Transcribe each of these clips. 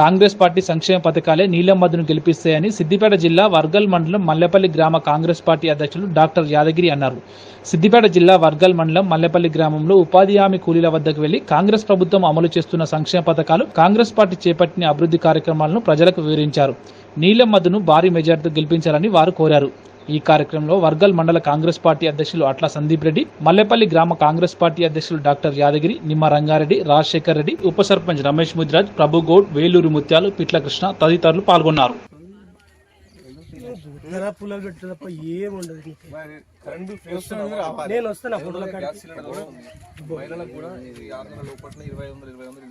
Congress party సంక్షేమ పథకాలే నీలమ్మధును గెలిపిస్తాయని సిద్దిపేట జిల్లా వర్గల్ మండలం మల్లెపల్లి గ్రామ కాంగ్రెస్ పార్టీ అధ్యక్షులు డాక్టర్ యాదగిరి అన్నారు. సిద్దిపేట జిల్లా వర్గల్ మండలం మల్లెపల్లి గ్రామంలో ఉపాధి హామీ కూలీల వద్దకు వెళ్ళి కాంగ్రెస్ ప్రభుత్వం అమలు చేస్తున్న సంక్షేమ పథకాలు కాంగ్రెస్ పార్టీ చేపట్టిన అభివృద్ధి కార్యక్రమాలను ప్రజలకు వివరించారు. నీలమ్మధును భారీ మెజార్టీతో గెలిపించాలని వారు కోరారు. ఈ కార్యక్రమంలో వర్గల్ మండల కాంగ్రెస్ పార్టీ అధ్యక్షులు అట్ల సందీప్ రెడ్డి మల్లెపల్లి గ్రామ కాంగ్రెస్ పార్టీ అధ్యక్షులు డాక్టర్ యాదగిరి నిమ్మ రంగారెడ్డి రాజశేఖర్ రెడ్డి ఉప సర్పంచ్ రమేష్ ముదిరాజ్ ప్రభు గౌడ్ వేలూరు ముత్యాలు పిట్ల కృష్ణ తదితరులు పాల్గొన్నారు. ధర పుల్లలు పెట్టు తప్ప ఏం ఉండదు నీకు. నేను వస్తాను మహిళలకు కూడా ఇది ఆరు నెలల ఇరవై వందలు ఇరవై వందలు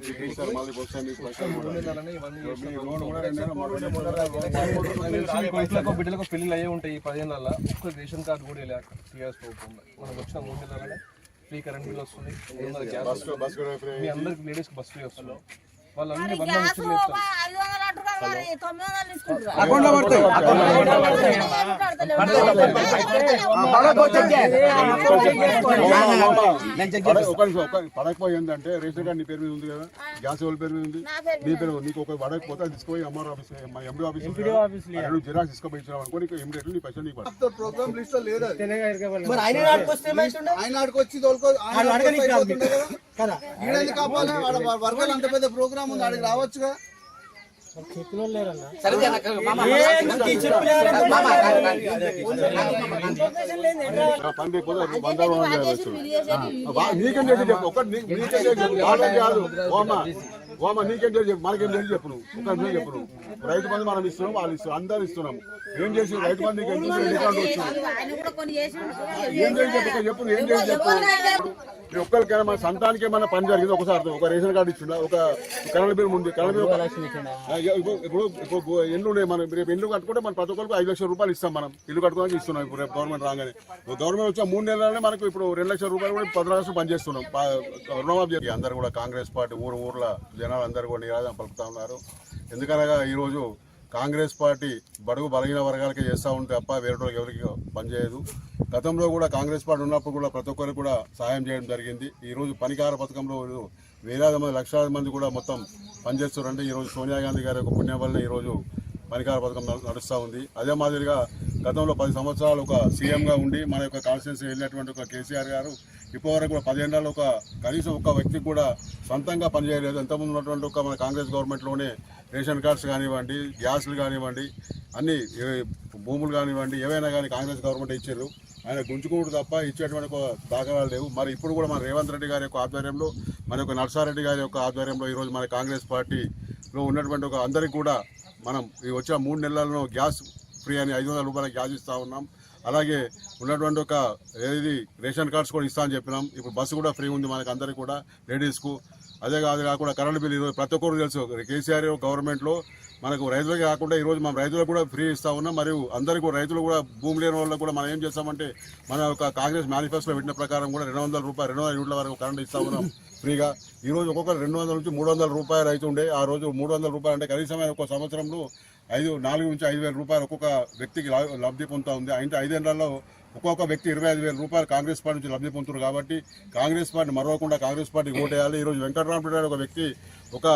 బిడ్డలకు పెళ్ళిళ్ళు అయ్యే ఉంటాయి ఈ పదిహేను నెలల ఒక్క రేషన్ కార్డు కూడా ఇలా టీఆర్ఎస్ ప్రభుత్వం మనకు వచ్చిన మూడు నెలలనే ఫ్రీ కరెంట్ బిల్ వస్తుంది. మీ అందరికి లేడీస్ బస్ ఫ్రీ వస్తుంది. గ్యాస్ ముచ్చట్లు చెప్తారు ఐదు వందలు అంటున్నారు మరి తొమ్మిది వందలు తీసుకుంటారు అకౌంట్లో పడతాయి. పడకపోయి ఏంటంటే రేషన్ కార్డు నీ పేరు మీద ఉంది కదా? గ్యాస్ ఎవరి పేరు మీద ఉంది. నా పేరు నీకు ఒక పడకపోతే అది తీసుకుపోయి ఎంఆర్ ఆఫీస్ మన ఎండి ఆఫీస్ రెండు జిరాక్స్ తీసుకుపోయి ఇచ్చినావు అనుకో నీకు ఇమీడియట్లీ నీ పైసలు నీకు. ప్రోగ్రామ్ లిస్ట్లో లేదు. మరి ఆయన అయిపోతుండే కదా. ఈడెందుకు కాపాలి? వర్గాలు అంత పెద్ద ప్రోగ్రామ్ ఉంది ఆడికి రావచ్చుగా? నీకేం చేసి చెప్పు ఒకటి నీకేం చేసి కాదు ఓమా ఓమా నీకేం చేసి చెప్పు మనకేం చేసి చెప్పు నువ్వు చెప్పు రైతు బంధు మనం ఇస్తున్నాం వాళ్ళు ఇస్తున్నాం అందరు ఇస్తున్నాం ఏం చేసి రైతు బంధు నీకు ఎంత కాళ్ళు వచ్చింది ఏం చేసి చెప్పు చెప్పు ఏం చేసి చెప్పు ఈ ఒక్కరికైనా మన సంతానికి ఏమైనా పని జరిగింది ఒకసారి ఒక రేషన్ కార్డు ఇచ్చిండా? ఒక కరెంట్ బిల్ ఉంది కరెంట్ బిల్ ఇప్పుడు ఇప్పుడు ఎండ్లు ఉన్నాయి మనం? రేపు ఇల్లు కట్టుకుంటే మన ప్రతి ఒక్కరికి ఐదు లక్షల రూపాయలు ఇస్తాం మనం. ఇల్లు కట్టుకోవడానికి ఇస్తున్నాం ఇప్పుడు రేపు గవర్నమెంట్ రాగానే. గవర్నమెంట్ వచ్చే మూడు నెలలనే మనకు ఇప్పుడు రెండు లక్షల రూపాయలు కూడా పది లక్షలు పనిచేస్తున్నాం. రుణమాఫీ చేసి అందరూ కూడా కాంగ్రెస్ పార్టీ ఊరు ఊర్ల జనాలు అందరూ కూడా నిరాదం పలుకుతా ఉన్నారు. ఎందుకనగా ఈరోజు కాంగ్రెస్ పార్టీ బడుగు బలహీన వర్గాలకే చేస్తూ ఉంటే తప్ప వేరే వాళ్ళకి ఎవరికి పనిచేయదు గతంలో కూడా కాంగ్రెస్ పార్టీ ఉన్నప్పుడు కూడా ప్రతి ఒక్కరికి కూడా సాయం చేయడం జరిగింది. ఈరోజు పనికార పథకంలో వేలాది మంది లక్షలాది మంది కూడా మొత్తం పనిచేస్తున్నారంటే ఈరోజు సోనియా గాంధీ గారి యొక్క పుణ్యం వల్ల పనికార పథకం నడు- నడుస్తూ ఉంది. అదే మాదిరిగా గతంలో పది సంవత్సరాలు ఒక సీఎంగా ఉండి మన యొక్క కాన్స్టిట్యూన్సీ వెళ్ళినటువంటి ఒక కేసీఆర్ గారు ఇప్పటివరకు కూడా పదేళ్ళలో ఒక కనీసం ఒక వ్యక్తికి కూడా సొంతంగా పనిచేయలేదు. ఎంతమంది ఉన్నటువంటి ఒక మన కాంగ్రెస్ గవర్నమెంట్లోనే రేషన్ కార్డ్స్ కానివ్వండి గ్యాస్లు కానివ్వండి అన్ని భూములు కానివ్వండి ఏవైనా కానీ కాంగ్రెస్ గవర్నమెంట్ ఇచ్చారు. ఆయన గుంజుకుంటూ తప్ప ఇచ్చేటువంటి ఒక దాఖలాలు లేవు. మరి ఇప్పుడు కూడా మన రేవంత్ రెడ్డి గారి యొక్క ఆధ్వర్యంలో మన యొక్క నర్సారెడ్డి గారి యొక్క ఆధ్వర్యంలో ఈరోజు మన కాంగ్రెస్ పార్టీలో ఉన్నటువంటి ఒక అందరికీ కూడా మనం ఈ వచ్చిన మూడు నెలల్లో గ్యాస్ ఫ్రీ అని ఐదు వందల రూపాయల గ్యాస్ ఇస్తా ఉన్నాం. అలాగే ఉన్నటువంటి ఒక ఏది రేషన్ కార్డ్స్ కూడా ఇస్తా అని చెప్పినాం. ఇప్పుడు బస్సు కూడా ఫ్రీ ఉంది మనకి అందరికీ కూడా లేడీస్కు. అదే కాదు కాకుండా కరెంట్ బిల్ ఈరోజు ప్రతి ఒక్కరు తెలుసు. కేసీఆర్ గవర్నమెంట్లో మనకు రైతులకి కాకుండా ఈరోజు మనం రైతులకు కూడా ఫ్రీ ఇస్తా ఉన్నాం. మరియు అందరికీ రైతులు కూడా భూమి లేని వాళ్ళకు కూడా మనం ఏం చేస్తామంటే మన యొక్క కాంగ్రెస్ మేనిఫెస్టోలో పెట్టిన ప్రకారం కూడా రెండు వందల రూపాయలు రెండు వందల యూనిట్ల వరకు కరెంట్ ఇస్తా ఉన్నాం ఫ్రీగా. ఈ రోజు ఒక్కొక్కరు రెండు వందల నుంచి మూడు వందల రూపాయలు రైతు ఉండే ఆ రోజు మూడు వందల రూపాయలు అంటే కనీసం ఒక సంవత్సరంలో ఐదు నాలుగు నుంచి ఐదు వేల రూపాయలు ఒక్కొక్క వ్యక్తికి లబ్ధి పొందుతా ఉంది. అయితే ఐదేళ్ళలో ఒక్కొక్క వ్యక్తి ఇరవై ఐదు వేల రూపాయలు కాంగ్రెస్ పార్టీ నుంచి లబ్ధి పొందుతున్నారు కాబట్టి కాంగ్రెస్ పార్టీ మరవకుండా కాంగ్రెస్ పార్టీ ఓటేయాలి. ఈ రోజు వెంకటరామరెడ్డి గారు ఒక వ్యక్తి ఒక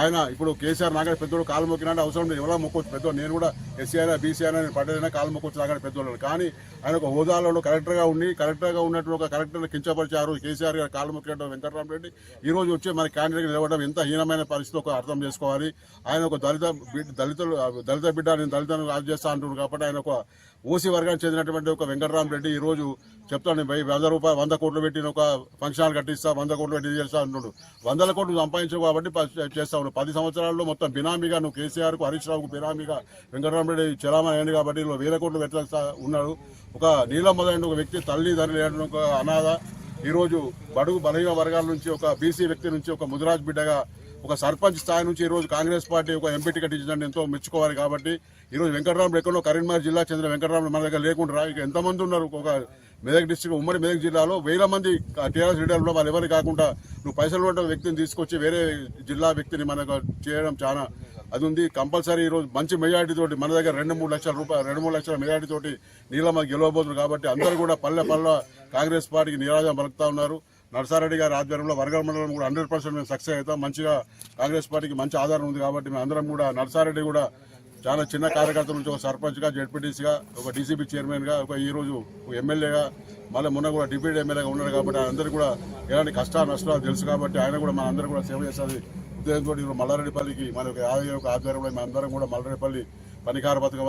ఆయన ఇప్పుడు కేసీఆర్ నాగరే పెద్దోడు కాలు మొక్కినా అవసరం లేదు ఎవరో మొక్కొచ్చు. పెద్దోడు నేను కూడా ఎస్సీ అయినా బీసీ అయినా నేను పడ్డదైనా కాలు మొక్కొచ్చు నాగరే పెద్దోళ్ళు కానీ ఆయన ఒక హోదాలో కలెక్టర్గా ఉండి కలెక్టర్గా ఉన్నట్టు ఒక కలెక్టర్ని కించపరిచారు కేసీఆర్ గారు కాలు మొక్కినట్టు వెంకటరామరెడ్డి ఈ రోజు వచ్చి మన క్యాండిడేట్ నిలబడడం ఎంత హీనమైన పరిస్థితి ఒక అర్థం చేసుకోవాలి. ఆయన ఒక దళిత దళితులు దళిత బిడ్డ నేను దళితను రాజు చేస్తా అంటున్నారు కాబట్టి ఆయన ఒక ఓసీ వర్గానికి చెందినటువంటి ఒక వెంకటరామరెడ్డి ఈ రోజు చెప్తాను వంద రూపాయలు వంద కోట్లు పెట్టిన ఒక ఫంక్షన్ హాల్ కట్టిస్తా వంద కోట్లు పెట్టి చేస్తా అంటున్నాడు. వందల కోట్లు సంపాదించు కాబట్టి చేస్తా ఉన్నాడు పది సంవత్సరాల్లో మొత్తం బినామీగా నువ్వు కేసీఆర్కు హరీష్ రావుకు బినామీగా వెంకటరామరెడ్డి చలామణి అయ్యాడు కాబట్టి వేల కోట్లు పెట్టేస్తా ఉన్నాడు. ఒక నీలమ్మదైన ఒక వ్యక్తి తల్లి తండ్రి ఒక అనాథ ఈరోజు బడుగు బలహీన వర్గాల నుంచి ఒక బీసీ వ్యక్తి నుంచి ఒక ముదిరాజ్ బిడ్డగా ఒక సర్పంచ్ స్థాయి నుంచి ఈ రోజు కాంగ్రెస్ పార్టీ ఒక ఎంపీ టికెట్ ఇచ్చిందని ఎంతో మెచ్చుకోవాలి కాబట్టి ఈ రోజు వెంకటరాముడు ఎక్కడో కరీంనగర్ జిల్లా చెందిన వెంకటరాముడు మన దగ్గర లేకుండా ఇక ఎంతమంది ఉన్నారు? ఒక మెదక్ డిస్టిక్ ఉమ్మడి మెదక్ జిల్లాలో వేల మంది టీఆర్ఎస్ లీడర్లు వాళ్ళు ఎవరు కాకుండా నువ్వు పైసలు ఉన్న వ్యక్తిని తీసుకొచ్చి వేరే జిల్లా వ్యక్తిని మనకు చేయడం చాలా అది ఉంది. కంపల్సరీ ఈరోజు మంచి మెజార్టీ తోటి మన దగ్గర రెండు మూడు లక్షల రూపాయలు రెండు మూడు లక్షల మెజార్టీ తోటి నీలమ్మ గెలవబోతున్నారు కాబట్టి అందరూ కూడా పల్లె పల్లె కాంగ్రెస్ పార్టీకి నిరాజం పలుకుతా ఉన్నారు. నర్సారెడ్డి గారి ఆధ్వర్యంలో వరగల్ మండలం కూడా హండ్రెడ్ పర్సెంట్ మేము సక్సెస్ అవుతాం. మంచిగా కాంగ్రెస్ పార్టీకి మంచి ఆధారం ఉంది కాబట్టి మేము అందరం కూడా నర్సారెడ్డి కూడా చాలా చిన్న కార్యకర్త నుంచి ఒక సర్పంచ్గా జడ్పీటీసీగా ఒక డీసీబీ చైర్మన్గా ఒక ఈ రోజు ఒక ఎమ్మెల్యేగా మళ్ళీ మొన్న కూడా డిప్యూటీ ఎమ్మెల్యేగా ఉన్నారు కాబట్టి అందరూ కూడా ఎలాంటి కష్టాలు నష్టాలు తెలుసు కాబట్టి ఆయన కూడా మన అందరూ కూడా సేవ చేస్తుంది ఉద్దేశంతో మల్లారెడ్డిపల్లికి మన యొక్క ఆదాయ ఆధ్వర్యంలో మన అందరం కూడా మల్లారెడ్డిపల్లి పనికార పథకం